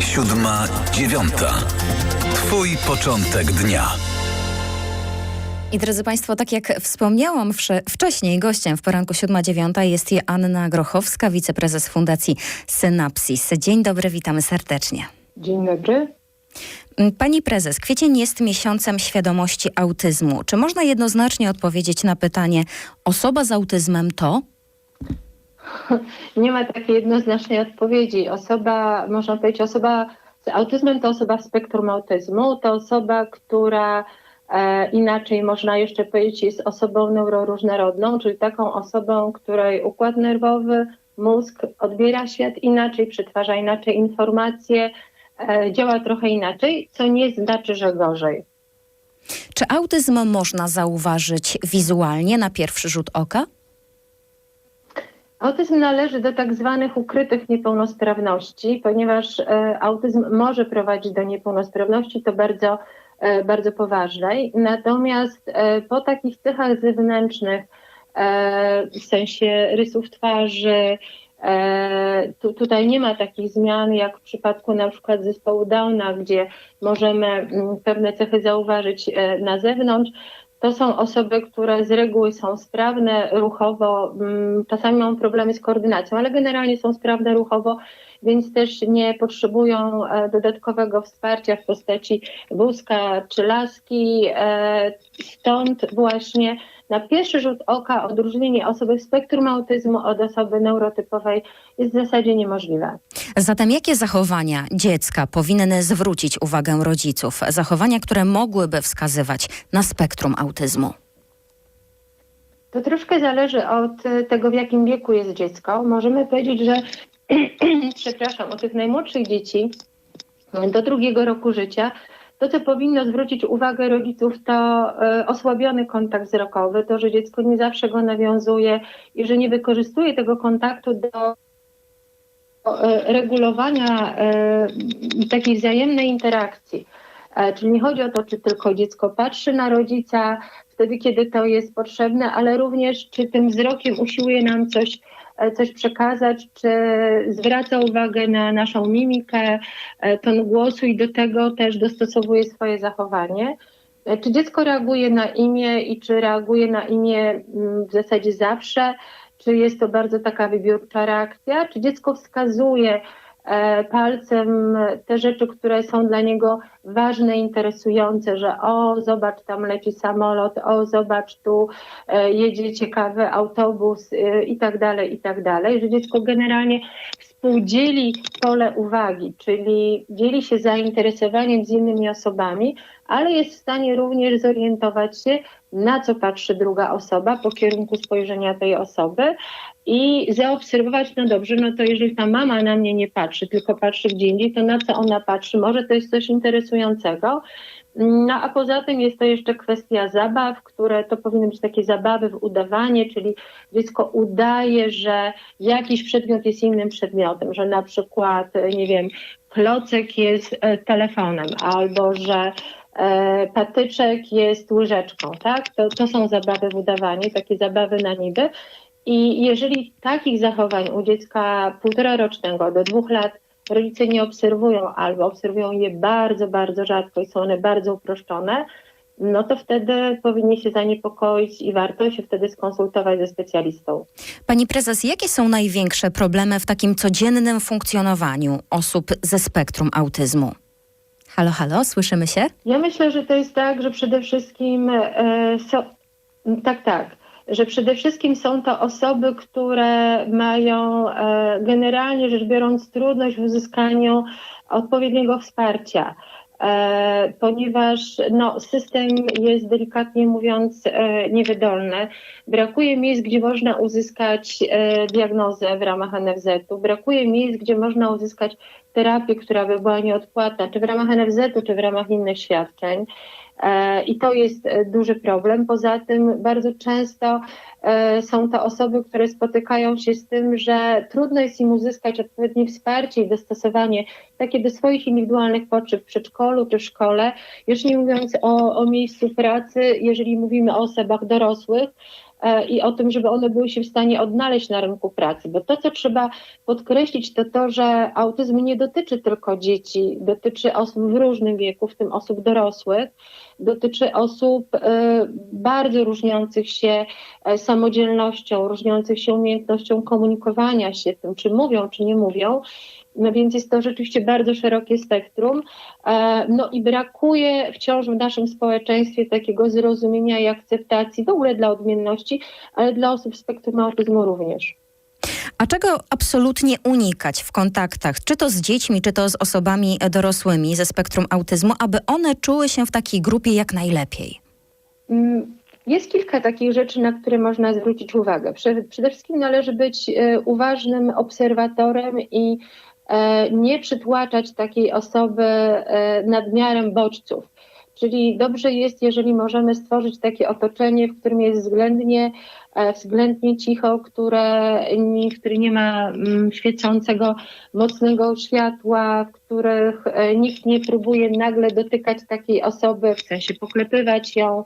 Siódma, dziewiąta. Twój początek dnia. I drodzy Państwo, tak jak wspomniałam wsze- wcześniej, gościem w poranku 7-9 jest Joanna Grochowska, wiceprezes Fundacji Synapsis. Dzień dobry, witamy serdecznie. Dzień dobry. Pani prezes, kwiecień jest miesiącem świadomości autyzmu. Czy można jednoznacznie odpowiedzieć na pytanie, osoba z autyzmem to? Nie ma takiej jednoznacznej odpowiedzi. Osoba, można powiedzieć, osoba z autyzmem to osoba w spektrum autyzmu, to osoba, która e, inaczej można jeszcze powiedzieć jest osobą neuroróżnorodną, czyli taką osobą, której układ nerwowy, mózg odbiera świat inaczej, przetwarza inaczej informacje, e, działa trochę inaczej, co nie znaczy, że gorzej. Czy autyzm można zauważyć wizualnie na pierwszy rzut oka? Autyzm należy do tak zwanych ukrytych niepełnosprawności, ponieważ e, autyzm może prowadzić do niepełnosprawności, to bardzo, e, bardzo poważnej. Natomiast e, po takich cechach zewnętrznych, w sensie rysów twarzy, tu, tutaj nie ma takich zmian jak w przypadku na przykład zespołu Downa, gdzie możemy mm, pewne cechy zauważyć na zewnątrz. To są osoby, które z reguły są sprawne ruchowo, mm, czasami mają problemy z koordynacją, ale generalnie są sprawne ruchowo, więc też nie potrzebują e, dodatkowego wsparcia w postaci wózka czy laski. E, Stąd właśnie na pierwszy rzut oka odróżnienie osoby w spektrum autyzmu od osoby neurotypowej jest w zasadzie niemożliwe. Zatem jakie zachowania dziecka powinny zwrócić uwagę rodziców? Zachowania, które mogłyby wskazywać na spektrum autyzmu? To troszkę zależy od e, tego, w jakim wieku jest dziecko. Możemy powiedzieć, że przepraszam, u tych najmłodszych dzieci do drugiego roku życia, to co powinno zwrócić uwagę rodziców, to e, osłabiony kontakt wzrokowy, to, że dziecko nie zawsze go nawiązuje i że nie wykorzystuje tego kontaktu do e, regulowania e, takiej wzajemnej interakcji. Czyli nie chodzi o to, czy tylko dziecko patrzy na rodzica wtedy, kiedy to jest potrzebne, ale również czy tym wzrokiem usiłuje nam coś, coś przekazać, czy zwraca uwagę na naszą mimikę, e, ton głosu i do tego też dostosowuje swoje zachowanie. E, Czy dziecko reaguje na imię i czy reaguje na imię mm, w zasadzie zawsze, czy jest to bardzo taka wybiórcza reakcja, czy dziecko wskazuje e, palcem te rzeczy, które są dla niego ważne, interesujące, że o, zobacz, tam leci samolot, o, zobacz, tu e, jedzie ciekawy autobus e, i tak dalej, i tak dalej, że dziecko generalnie współdzieli pole uwagi, czyli dzieli się zainteresowaniem z innymi osobami, ale jest w stanie również zorientować się, na co patrzy druga osoba po kierunku spojrzenia tej osoby i zaobserwować, no dobrze, no to jeżeli ta mama na mnie nie patrzy, tylko patrzy gdzie indziej, to na co ona patrzy? Może to jest coś interesującego. No a poza tym jest to jeszcze kwestia zabaw, które to powinny być takie zabawy w udawanie, czyli dziecko udaje, że jakiś przedmiot jest innym przedmiotem, że na przykład, nie wiem, klocek jest e, telefonem albo że patyczek jest łyżeczką, tak? To, to są zabawy w udawanie, takie zabawy na niby. I jeżeli takich zachowań u dziecka półtora rocznego do dwóch lat rodzice nie obserwują albo obserwują je bardzo, bardzo rzadko i są one bardzo uproszczone, no to wtedy powinni się zaniepokoić i warto się wtedy skonsultować ze specjalistą. Pani prezes, jakie są największe problemy w takim codziennym funkcjonowaniu osób ze spektrum autyzmu? Halo, halo, słyszymy się? Ja myślę, że to jest tak, że przede wszystkim e, so, tak, tak, że przede wszystkim są to osoby, które mają e, generalnie rzecz biorąc trudność w uzyskaniu odpowiedniego wsparcia. E, ponieważ no, system jest delikatnie mówiąc e, niewydolny. Brakuje miejsc, gdzie można uzyskać e, diagnozę w ramach NFZ-u, brakuje miejsc, gdzie można uzyskać terapię, która by była nieodpłatna, czy w ramach NFZ-u, czy w ramach innych świadczeń. E, I to jest e, duży problem. Poza tym bardzo często e, są to osoby, które spotykają się z tym, że trudno jest im uzyskać odpowiednie wsparcie i dostosowanie takie do swoich indywidualnych potrzeb w przedszkolu czy w szkole. Już nie mówiąc o, o miejscu pracy, jeżeli mówimy o osobach dorosłych, i o tym, żeby one były się w stanie odnaleźć na rynku pracy. Bo to, co trzeba podkreślić, to to, że autyzm nie dotyczy tylko dzieci, dotyczy osób w różnym wieku, w tym osób dorosłych, dotyczy osób e, bardzo różniących się e, samodzielnością, różniących się umiejętnością komunikowania się tym, czy mówią, czy nie mówią. No więc jest to rzeczywiście bardzo szerokie spektrum. E, No i brakuje wciąż w naszym społeczeństwie takiego zrozumienia i akceptacji w ogóle dla odmienności, ale dla osób z spektrum autyzmu również. A czego absolutnie unikać w kontaktach, czy to z dziećmi, czy to z osobami dorosłymi ze spektrum autyzmu, aby one czuły się w takiej grupie jak najlepiej? Mm, Jest kilka takich rzeczy, na które można zwrócić uwagę. Prze- Przede wszystkim należy być e, uważnym obserwatorem i e, nie przytłaczać takiej osoby e, nadmiarem bodźców. Czyli dobrze jest, jeżeli możemy stworzyć takie otoczenie, w którym jest względnie, e, względnie cicho, które, którym nie ma mm, świecącego mocnego światła, w których e, nikt nie próbuje nagle dotykać takiej osoby, w sensie poklepywać ją,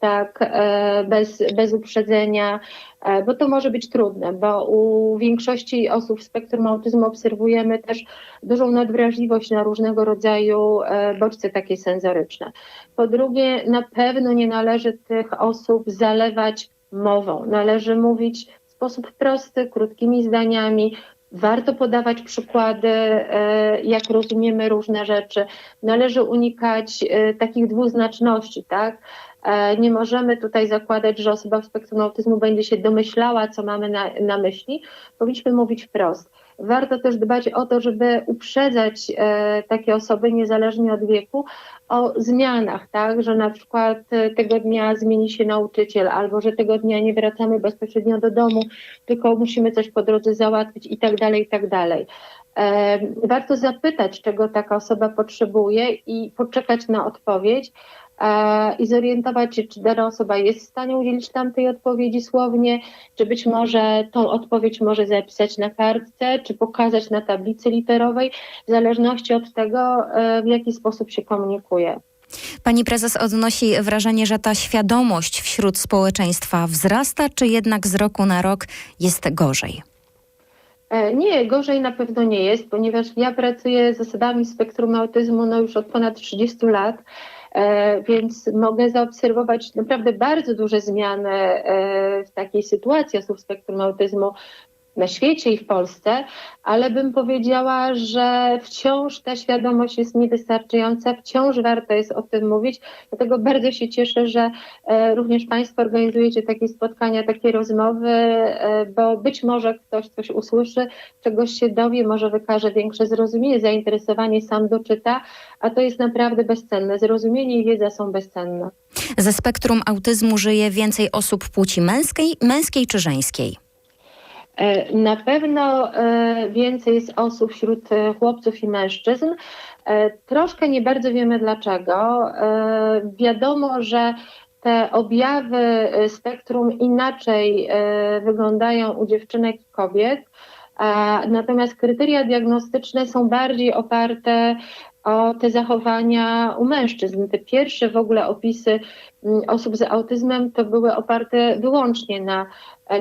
tak, e, bez, bez uprzedzenia, e, bo to może być trudne, bo u większości osób w spektrum autyzmu obserwujemy też dużą nadwrażliwość na różnego rodzaju bodźce takie senzoryczne. Po drugie, na pewno nie należy tych osób zalewać mową. Należy mówić w sposób prosty, krótkimi zdaniami. Warto podawać przykłady, e, jak rozumiemy różne rzeczy. Należy unikać e, takich dwuznaczności, tak? E, Nie możemy tutaj zakładać, że osoba w spektrum autyzmu będzie się domyślała, co mamy na, na myśli. Powinniśmy mówić wprost. Warto też dbać o to, żeby uprzedzać e, takie osoby, niezależnie od wieku, o zmianach, tak, że na przykład e, tego dnia zmieni się nauczyciel, albo że tego dnia nie wracamy bezpośrednio do domu, tylko musimy coś po drodze załatwić i tak dalej, i tak dalej. E, Warto zapytać, czego taka osoba potrzebuje i poczekać na odpowiedź i zorientować się, czy dana osoba jest w stanie udzielić tamtej odpowiedzi słownie, czy być może tą odpowiedź może zapisać na kartce, czy pokazać na tablicy literowej, w zależności od tego, e, w jaki sposób się komunikuje. Pani prezes odnosi wrażenie, że ta świadomość wśród społeczeństwa wzrasta, czy jednak z roku na rok jest gorzej? E, Nie, gorzej na pewno nie jest, ponieważ ja pracuję z osobami z spektrum autyzmu no już od ponad 30 lat, e, więc mogę zaobserwować naprawdę bardzo duże zmiany e, w takiej sytuacji osób z spektrum autyzmu na świecie i w Polsce, ale bym powiedziała, że wciąż ta świadomość jest niewystarczająca, wciąż warto jest o tym mówić. Dlatego bardzo się cieszę, że e, również Państwo organizujecie takie spotkania, takie rozmowy, e, bo być może ktoś coś usłyszy, czegoś się dowie, może wykaże większe zrozumienie, zainteresowanie, sam doczyta, a to jest naprawdę bezcenne. Zrozumienie i wiedza są bezcenne. Ze spektrum autyzmu żyje więcej osób płci męskiej, męskiej czy żeńskiej? E, Na pewno e, więcej jest osób wśród e, chłopców i mężczyzn. Troszkę nie bardzo wiemy dlaczego. Wiadomo, że te objawy spektrum inaczej wyglądają u dziewczynek i kobiet. Natomiast kryteria diagnostyczne są bardziej oparte o te zachowania u mężczyzn. Te pierwsze w ogóle opisy mm, osób z autyzmem to były oparte wyłącznie na,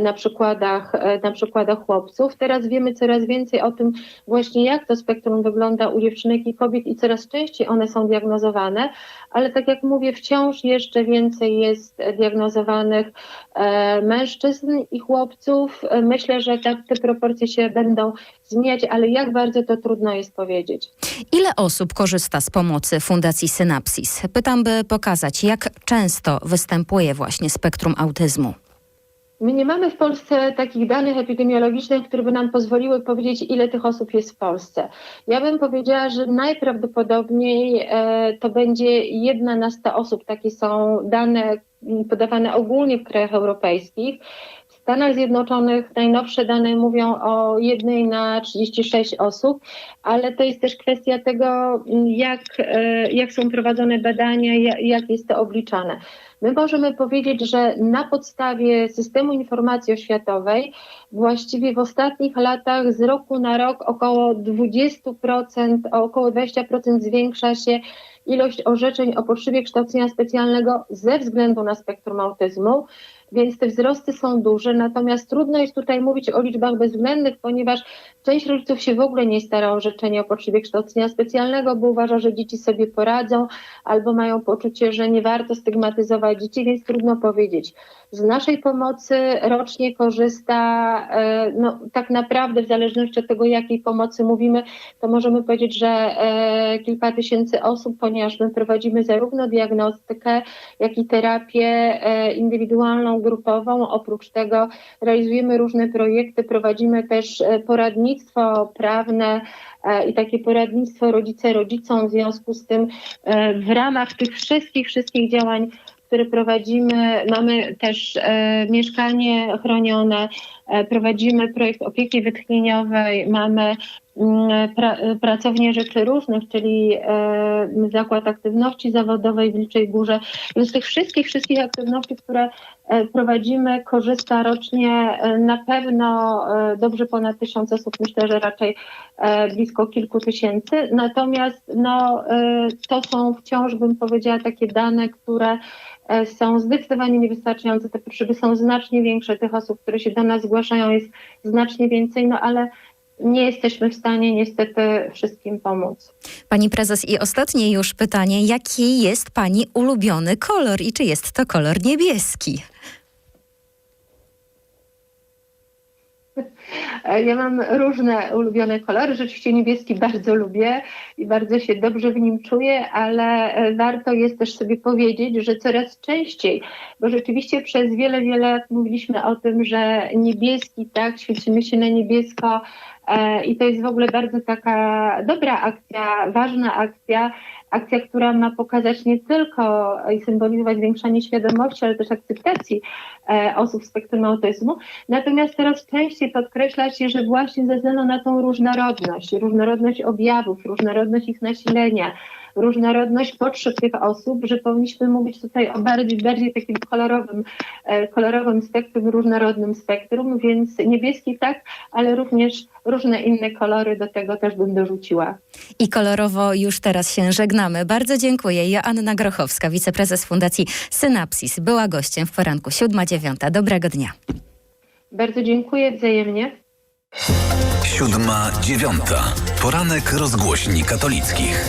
na, przykładach, e, na przykładach chłopców. Teraz wiemy coraz więcej o tym właśnie, jak to spektrum wygląda u dziewczynek i kobiet i coraz częściej one są diagnozowane, ale tak jak mówię, wciąż jeszcze więcej jest e, diagnozowanych e, mężczyzn i chłopców. E, Myślę, że tak te proporcje się będą zmieniać, ale jak bardzo to trudno jest powiedzieć. Ile osób korzysta z pomocy Fundacji Synapsis? Pytam, by pokazać, jak często występuje właśnie spektrum autyzmu. My nie mamy w Polsce takich danych epidemiologicznych, które by nam pozwoliły powiedzieć, ile tych osób jest w Polsce. Ja bym powiedziała, że najprawdopodobniej e, to będzie jedna na 100 osób. Takie są dane m, podawane ogólnie w krajach europejskich. Stanach Zjednoczonych najnowsze dane mówią o jednej na 36 osób, ale to jest też kwestia tego, jak, e, jak są prowadzone badania, ja- jak jest to obliczane. My możemy powiedzieć, że na podstawie systemu informacji oświatowej właściwie w ostatnich latach z roku na rok około 20%, o około 20% zwiększa się ilość orzeczeń o potrzebie kształcenia specjalnego ze względu na spektrum autyzmu. Więc te wzrosty są duże, natomiast trudno jest tutaj mówić o liczbach bezwzględnych, ponieważ część rodziców się w ogóle nie stara o orzeczenie o potrzebie kształcenia specjalnego, bo uważa, że dzieci sobie poradzą, albo mają poczucie, że nie warto stygmatyzować dzieci, więc trudno powiedzieć. Z naszej pomocy rocznie korzysta, e, no tak naprawdę w zależności od tego, jakiej pomocy mówimy, to możemy powiedzieć, że e, kilka tysięcy osób, ponieważ my prowadzimy zarówno diagnostykę, jak i terapię e, indywidualną, grupową. Oprócz tego realizujemy różne projekty, prowadzimy też e, poradnictwo prawne e, i takie poradnictwo rodzice rodzicom. W związku z tym e, w ramach tych wszystkich, wszystkich działań, które prowadzimy, mamy też mieszkanie chronione, prowadzimy projekt opieki wytchnieniowej, mamy pra, pracownię rzeczy różnych, czyli e, zakład aktywności zawodowej w Wilczej Górze. Z tych wszystkich, wszystkich aktywności, które e, prowadzimy, korzysta rocznie e, na pewno dobrze ponad tysiąc osób, myślę, że raczej blisko kilku tysięcy. Natomiast no, to są wciąż, bym powiedziała, takie dane, które są zdecydowanie niewystarczające. Te potrzeby są znacznie większe. Tych osób, które się do nas zgłaszają, jest znacznie więcej, no ale nie jesteśmy w stanie niestety wszystkim pomóc. Pani prezes, i ostatnie już pytanie. Jaki jest pani ulubiony kolor i czy jest to kolor niebieski? Ja mam różne ulubione kolory. Rzeczywiście niebieski bardzo lubię i bardzo się dobrze w nim czuję, ale warto jest też sobie powiedzieć, że coraz częściej, bo rzeczywiście przez wiele, wiele lat mówiliśmy o tym, że niebieski, tak, świecimy się na niebiesko i to jest w ogóle bardzo taka dobra akcja, ważna akcja, akcja, która ma pokazać nie tylko i symbolizować zwiększanie świadomości, ale też akceptacji e, osób z spektrum autyzmu. Natomiast coraz częściej podkreśla się, że właśnie ze względu na tą różnorodność, różnorodność objawów, różnorodność ich nasilenia, różnorodność potrzeb tych osób, że powinniśmy mówić tutaj o bardziej, bardziej takim kolorowym, e, kolorowym spektrum, różnorodnym spektrum, więc niebieski tak, ale również różne inne kolory do tego też bym dorzuciła. I kolorowo już teraz się żegnamy. Bardzo dziękuję. Joanna Grochowska, wiceprezes Fundacji Synapsis, była gościem w poranku 7-9. Dobrego dnia. Bardzo dziękuję wzajemnie. Siódma dziewiąta. Poranek rozgłośni katolickich.